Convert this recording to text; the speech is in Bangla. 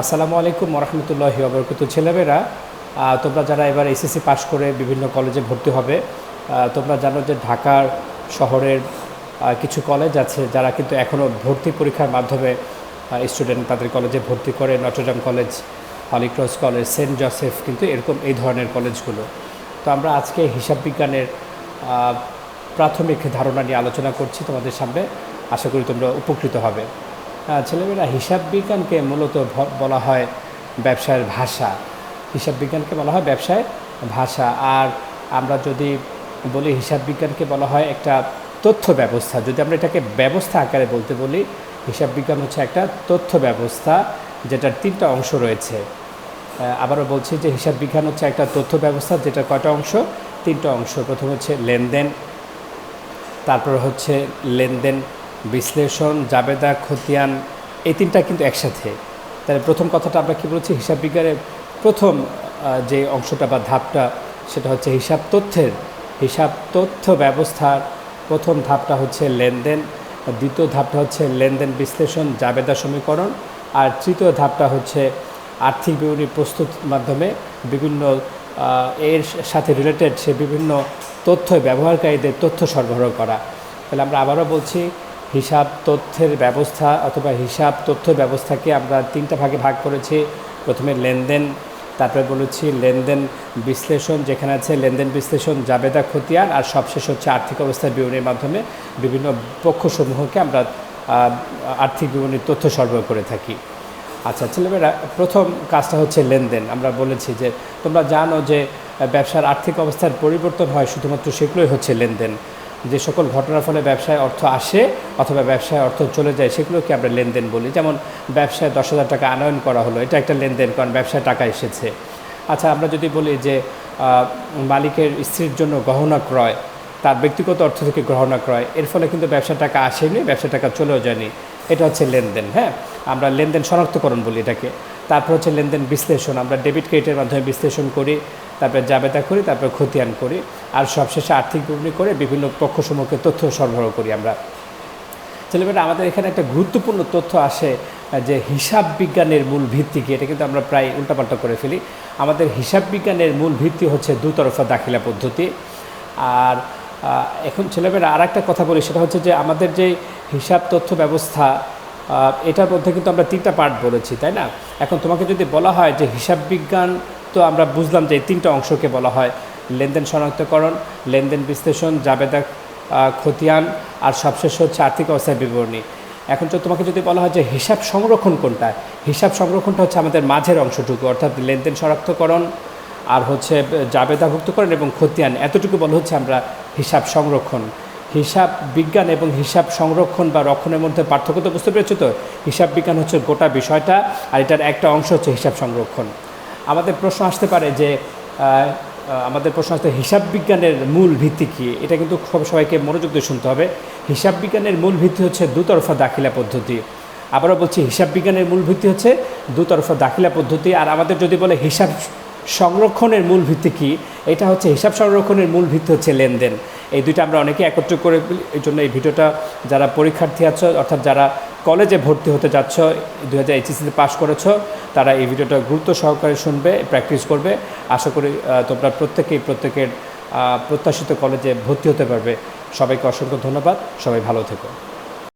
আসসালামু আলাইকুম রহমতুল্লাহি অবরকত ছেলেমেয়েরা তোমরা যারা এবার এসএসসি পাশ করে বিভিন্ন কলেজে ভর্তি হবে তোমরা জানো যে ঢাকার শহরের কিছু কলেজ আছে যারা কিন্তু এখনও ভর্তি পরীক্ষার মাধ্যমে স্টুডেন্ট তাদের কলেজে ভর্তি করে। Notre Dame college Holy Cross college, saint Joseph কিন্তু এরকম এই ধরনের কলেজগুলো। তো আমরা আজকে হিসাব বিজ্ঞানের প্রাথমিক ধারণা নিয়ে আলোচনা করছি তোমাদের সামনে। আশা করি তোমরা উপকৃত হবে। ছেলেমেয়েরা হিসাব বিজ্ঞানকে মূলত বলা হয় ব্যবসায়ের ভাষা। হিসাব বিজ্ঞানকে বলা হয় ব্যবসায় ভাষা। আর আমরা যদি বলি হিসাব বিজ্ঞানকে বলা হয় একটা তথ্য ব্যবস্থা। যদি আমরা এটাকে ব্যবস্থা আকারে বলতে বলি, হিসাব বিজ্ঞান হচ্ছে একটা তথ্য ব্যবস্থা যেটার তিনটা অংশ রয়েছে। আবারও বলছি যে হিসাব বিজ্ঞান হচ্ছে একটা তথ্য ব্যবস্থা যেটা কয়টা অংশ? তিনটা অংশ। প্রথম হচ্ছে লেনদেন, তারপর হচ্ছে লেনদেন বিশ্লেষণ, জাবেদা, খতিয়ান, এই তিনটা কিন্তু একসাথে। তাহলে প্রথম কথাটা আমরা কী বলছি? হিসাব বিজ্ঞানের প্রথম যে অংশটা বা ধাপটা, সেটা হচ্ছে হিসাব তথ্যের। হিসাব তথ্য ব্যবস্থার প্রথম ধাপটা হচ্ছে লেনদেন দ্বিতীয় ধাপটা হচ্ছে লেনদেন বিশ্লেষণ, জাবেদা সমীকরণ, আর তৃতীয় ধাপটা হচ্ছে আর্থিক বিবরণী প্রস্তুত মাধ্যমে বিভিন্ন এর সাথে রিলেটেড সে বিভিন্ন তথ্য ব্যবহারকারীদের তথ্য সরবরাহ করা। তাহলে আমরা আবারও বলছি হিসাব তথ্যের ব্যবস্থা অথবা হিসাব তথ্য ব্যবস্থাকে আমরা তিনটা ভাগে ভাগ করেছি। প্রথমে লেনদেন, তারপরে বলেছি লেনদেন বিশ্লেষণ, যেখানে আছে লেনদেন বিশ্লেষণ, জাবেদা, খতিয়ান আর সবশেষ হচ্ছে আর্থিক অবস্থার বিবরণীর মাধ্যমে বিভিন্ন পক্ষসমূহকে আমরা আর্থিক বিবরণীর তথ্য সরবরাহ করে থাকি। আচ্ছা ছেলেমেয়েরা, প্রথম কাজটা হচ্ছে লেনদেন। আমরা বলেছি যে তোমরা জানো যে ব্যবসার আর্থিক অবস্থার পরিবর্তন হয় শুধুমাত্র সেগুলোই হচ্ছে লেনদেন। যে সকল ঘটনার ফলে ব্যবসায় অর্থ আসে অথবা ব্যবসায় অর্থ চলে যায়, সেগুলোকে আমরা লেনদেন বলি। যেমন ব্যবসায় দশ হাজার টাকা আনয়ন করা হলো, এটা একটা লেনদেন কারণ ব্যবসায় টাকা এসেছে। আচ্ছা আমরা যদি বলি যে মালিকের স্ত্রীর জন্য গহনা ক্রয়, তার ব্যক্তিগত অর্থ থেকে গ্রহণা ক্রয়, এর ফলে কিন্তু ব্যবসা টাকা আসেনি ব্যবসা টাকা চলেও যায়নি। এটা হচ্ছে লেনদেন হ্যাঁ? আমরা লেনদেন শনাক্তকরণ বলি এটাকে। তারপর হচ্ছে লেনদেন বিশ্লেষণ, আমরা ডেবিট ক্রেডিটের মাধ্যমে বিশ্লেষণ করি। তারপরে জাবেদা করি, তারপরে খতিয়ান করি, আর সবশেষে আর্থিক বিবরণী করে বিভিন্ন পক্ষসমূহকে তথ্য সরবরাহ করি আমরা। ছেলেমেয়েরা আমাদের এখানে একটা গুরুত্বপূর্ণ তথ্য আসে, যে হিসাব বিজ্ঞানের মূল ভিত্তি কি? এটা কিন্তু আমরা প্রায় উল্টাপাল্টা করে ফেলি। আমাদের হিসাব বিজ্ঞানের মূল ভিত্তি হচ্ছে দুতরফা দাখিলা পদ্ধতি। আর এখন ছেলেমেয়েরা আর একটা কথা বলি, সেটা হচ্ছে যে আমাদের যে হিসাব তথ্য ব্যবস্থা এটার মধ্যে কিন্তু আমরা তিনটা পার্ট বলেছি, তাই না? এখন তোমাকে যদি বলা হয় যে হিসাব বিজ্ঞান তো আমরা বুঝলাম যে এই তিনটা অংশকে বলা হয় লেনদেন শনাক্তকরণ, লেনদেন বিশ্লেষণ, জাবেদা খতিয়ান আর সবশেষ হচ্ছে আর্থিক অবস্থার বিবরণী। এখন তো তোমাকে যদি বলা হয় যে হিসাব সংরক্ষণ কোনটা, হিসাব সংরক্ষণটা হচ্ছে আমাদের মাঝের অংশটুকু, অর্থাৎ লেনদেন শনাক্তকরণ আর হচ্ছে জাবেদাভুক্তকরণ এবং খতিয়ান, এতটুকু বলা হচ্ছে আমরা হিসাব সংরক্ষণ। হিসাব বিজ্ঞান এবং হিসাব সংরক্ষণ বা রক্ষণের মধ্যে পার্থক্য তো বুঝতে পেরেছ তো? হিসাব বিজ্ঞান হচ্ছে গোটা বিষয়টা আর এটার একটা অংশ হচ্ছে হিসাব সংরক্ষণ। আমাদের প্রশ্ন আসতে পারে যে আমাদের প্রশ্ন আসতে হিসাব বিজ্ঞানের মূল ভিত্তি কী? এটা কিন্তু সবাইকে মনোযোগ দিয়ে শুনতে হবে। হিসাব বিজ্ঞানের মূল ভিত্তি হচ্ছে দুতরফা দাখিলা পদ্ধতি। আবারও বলছি, হিসাব বিজ্ঞানের মূল ভিত্তি হচ্ছে দুতরফা দাখিলা পদ্ধতি। আর আমাদের যদি বলে হিসাব সংরক্ষণের মূল ভিত্তি কী, এটা হচ্ছে হিসাব সংরক্ষণের মূল ভিত্তি হচ্ছে লেনদেন। এই দুইটা আমরা অনেকে একত্র করে এই জন্য এই ভিডিওটা যারা পরীক্ষার্থী আছো, অর্থাৎ যারা কলেজে ভর্তি হতে যাচ্ছ দু হাজার এইচএসিতে পাস করেছ, তারা এই ভিডিওটা গুরুত্ব সহকারে শুনবে, প্র্যাকটিস করবে। আশা করি তোমরা প্রত্যেকেই প্রত্যেকের প্রত্যাশিত কলেজে ভর্তি হতে পারবে। সবাইকে অসংখ্য ধন্যবাদ। সবাই ভালো থেকো।